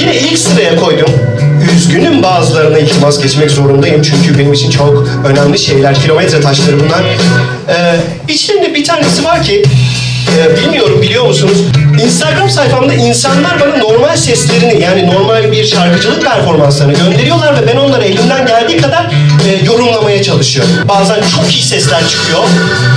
Yine ilk sıraya koydum. Üzgünüm bazılarına iltimas geçmek zorundayım çünkü benim için çok önemli şeyler, kilometre taşları bunlar. Ee, içlerinde bir tanesi var ki, e, bilmiyorum biliyor musunuz? Instagram sayfamda insanlar bana normal seslerini yani normal bir şarkıcılık performanslarını gönderiyorlar ve ben onları elimden geldiği kadar e, yorumlamaya çalışıyorum. Bazen çok iyi sesler çıkıyor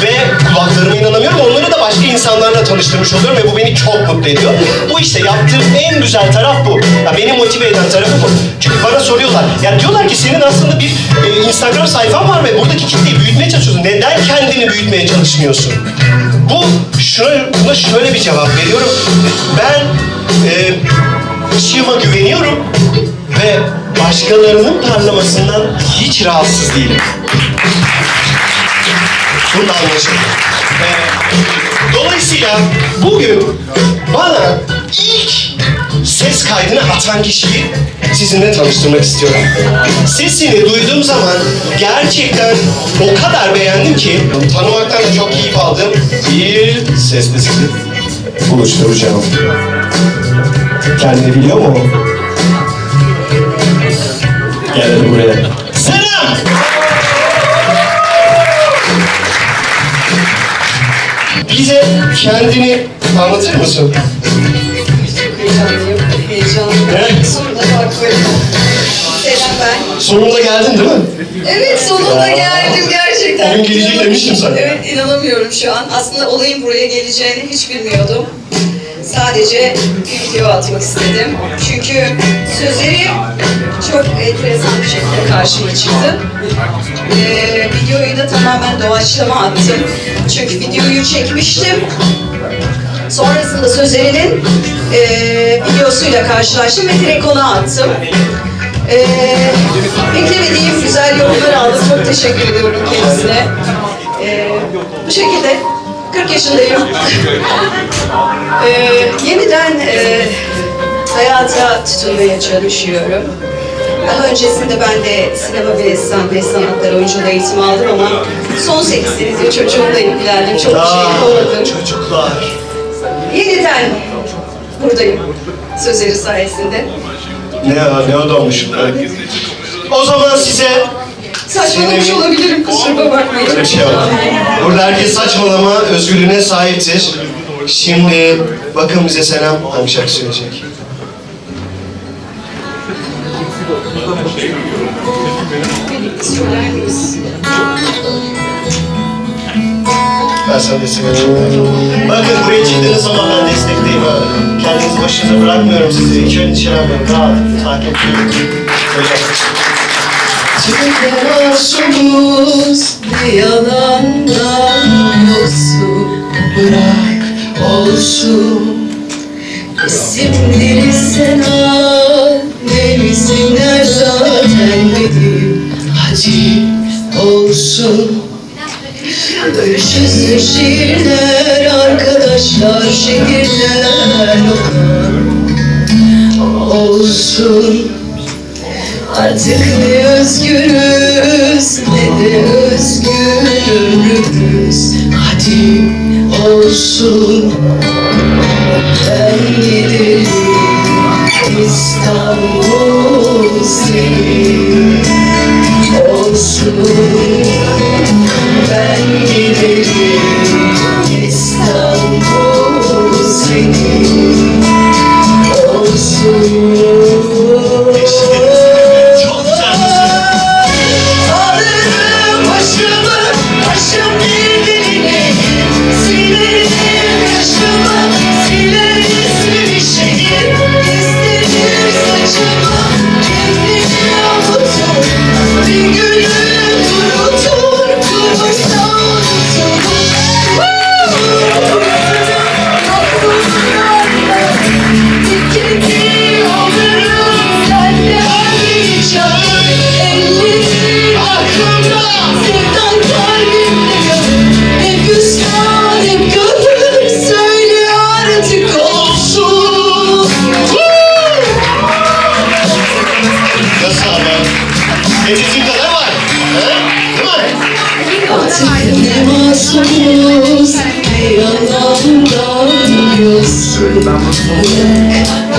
ve kulaklarıma inanamıyorum. Onları da başka insanlarla tanıştırmış oluyorum ve bu beni çok mutlu ediyor. Bu işte yaptığım en güzel taraf bu. Ya beni motive eden tarafı bu. Çünkü bana soruyorlar. Ya diyorlar ki senin aslında bir e, Instagram sayfan var ve buradaki kitleyi büyütmeye çalışıyorsun. Neden kendini büyütmeye çalışmıyorsun? Bu şuna, buna şöyle bir cevap veriyorum. Ben e, ışığıma güveniyorum ve başkalarının parlamasından hiç rahatsız değilim. Burada anlaşıldı. Ee, dolayısıyla bugün bana ilk ses kaydını atan kişiyi sizinle tanıştırmak istiyorum. Sesini duyduğum zaman gerçekten o kadar beğendim ki tanımaktan da çok keyif aldım. Bir sesli sizi buluşturacağım. Kendini biliyor mu? Gel buraya. Selam! Bize kendini anlatır mısın? Evet. Sonunda bak böyle. Selam ben. Sonunda geldin değil mi? Evet sonunda geldim gerçekten. Bugün gelecek demiştim sana. Evet inanamıyorum şu an. Aslında olayın buraya geleceğini hiç bilmiyordum. Sadece bir video atmak istedim. Çünkü sözleri çok enteresan bir şekilde karşıma çıktı. Ee, videoyu da tamamen doğaçlama attım. Çünkü videoyu çekmiştim. Sonrasında sözlerinin eee videosuyla karşılaştım ve direkt ona attım. Eee beklemediğim güzel yorumlar aldım. Çok teşekkür ediyorum kendisine. Eee, bu şekilde 40 yaşındayım. Eee, yeniden eee, hayata tutunmaya çalışıyorum. Daha öncesinde ben de sinema ve sahne sanatları oyunculuğu eğitimi aldım ama son 8 senedir çocuğumla ilgilendim. Çok bir şey yapamadım. çocuklar. Yeniden buradayım sözleri sayesinde. Ne ne adammış. O zaman size Saçmalamış Senin- olabilirim kusuruma bakmayın. Öyle bir şey yok. Burada herkes saçmalama özgürlüğüne sahiptir. Şimdi bakın bize Selam hangi şarkı söyleyecek? Söyler miyiz? Destek açıyorum. Bakın buraya çıktığınız zaman ben destekteyim ha. Kendinizi başınıza bırakmıyorum sizi. İki ön içeri alıyorum. Rahat. Takip ediyorum. Tüm masumuz bir yalandan yoksun Bırak olsun İsimleri sen al Mevsimler zaten benim Hadi olsun Ölçüsü şiirler Arkadaşlar şehirler. Olsun. Artık ne özgürüz ne de özgürlüğümüz Hadi olsun. Ben giderim İstanbul senin. Olsun Ben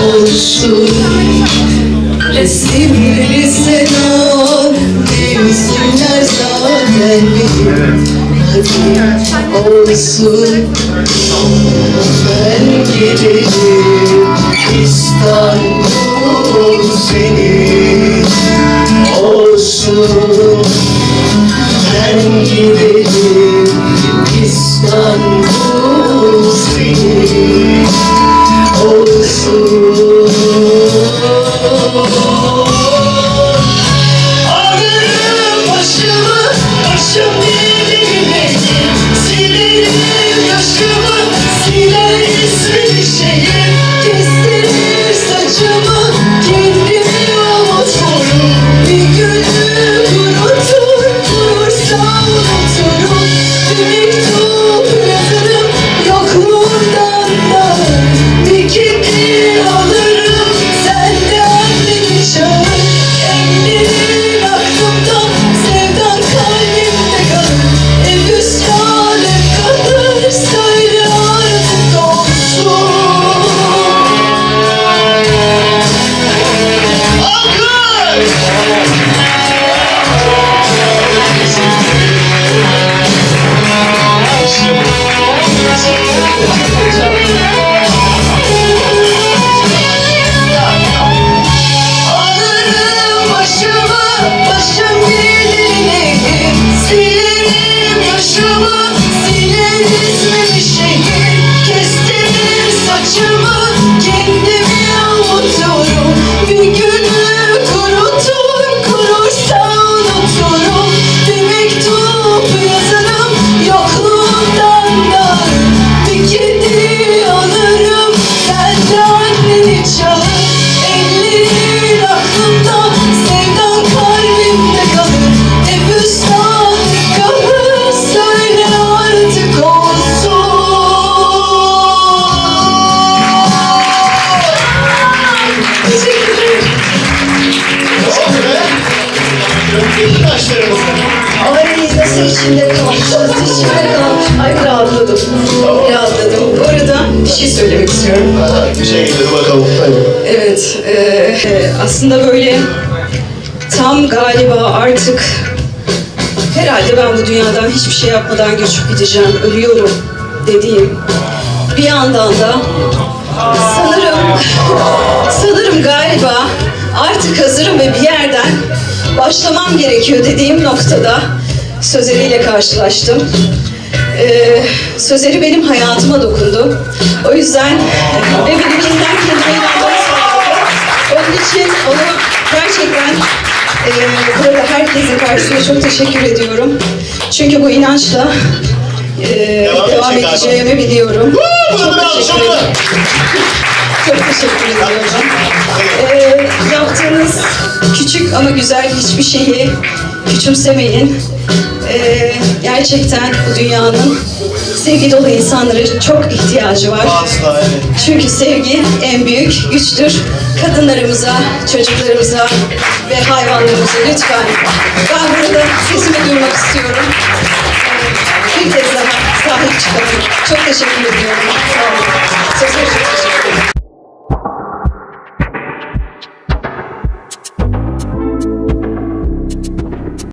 olsun Resimleri sen benim Hadi olsun Ben giderim olsun şey söylemek istiyorum. Ha, Bir şey gelir bakalım. Evet, e, aslında böyle tam galiba artık herhalde ben bu dünyadan hiçbir şey yapmadan göçüp gideceğim, ölüyorum dediğim bir yandan da sanırım sanırım galiba artık hazırım ve bir yerden başlamam gerekiyor dediğim noktada sözleriyle karşılaştım. Ee, sözleri benim hayatıma dokundu. O yüzden ve benim yeniden kendime sağladı. Onun için onu gerçekten e, burada herkesin karşısında çok teşekkür ediyorum. Çünkü bu inançla e, Devam devam, edeceğimi biliyorum. Woo! Çok teşekkür ederim. Çok teşekkür ediyorum. Ee, yaptığınız küçük ama güzel hiçbir şeyi küçümsemeyin. Ee, gerçekten bu dünyanın sevgi dolu insanlara çok ihtiyacı var. Asla evet. Çünkü sevgi en büyük güçtür. Kadınlarımıza, çocuklarımıza ve hayvanlarımıza lütfen. Ben burada sesimi duymak istiyorum. Ee, Bir kez daha sahip çıkalım. Çok teşekkür ediyorum. Sağ olun. Sözler için teşekkür ederim.